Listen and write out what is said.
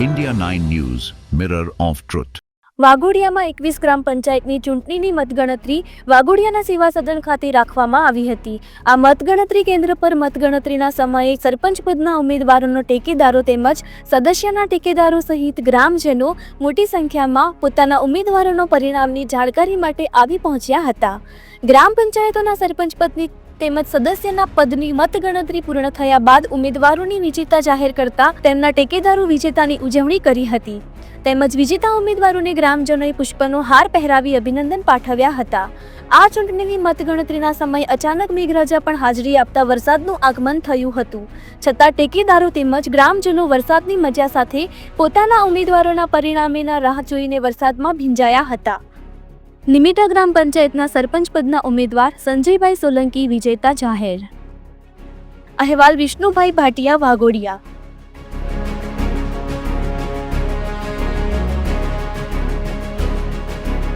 India 9 News, Mirror of Truth. વાઘોડિયામાં એકવીસ ગ્રામ પંચાયતની ચૂંટણીની મતગણતરી વાઘોડિયાના સેવા સદન ખાતે રાખવામાં આવી હતી આ મતગણતરી કેન્દ્ર પર મતગણતરીના સમયે સરપંચ પદના ઉમેદવારોનો ટેકેદારો તેમજ સદસ્યના ટેકેદારો સહિત ગ્રામજનો મોટી સંખ્યામાં પોતાના ઉમેદવારોનો પરિણામની જાણકારી માટે આવી પહોંચ્યા હતા ગ્રામ પંચાયતોના સરપંચ પદની તેમજ સદસ્યના પદની મતગણતરી પૂર્ણ થયા બાદ ઉમેદવારોની વિજેતા જાહેર કરતા તેમના ટેકેદારો વિજેતાની ઉજવણી કરી હતી. તેમજ વિજેતા ઉમેદવારોને ગ્રામજનોએ પુષ્પનો હાર પહેરાવી અભિનંદન પાઠવ્યા હતા. આ ચૂંટણીની મતગણતરીના સમયે અચાનક મેઘરાજા પણ હાજરી આપતા વરસાદનું આગમન થયું હતું. છતાં ટેકેદારો તેમજ ગ્રામજનો વરસાદની મજા સાથે પોતાના ઉમેદવારોના પરિણામેના રાહ જોઈને વરસાદમાં ભીંજાયા હતા. નિમિટા ગ્રામ પંચાયતના સરપંચ પદના ઉમેદવાર સંજયભાઈ સોલંકી વિજેતા જાહેર. અહેવાલ વિષ્ણુભાઈ ભાટિયા વાઘોડિયા.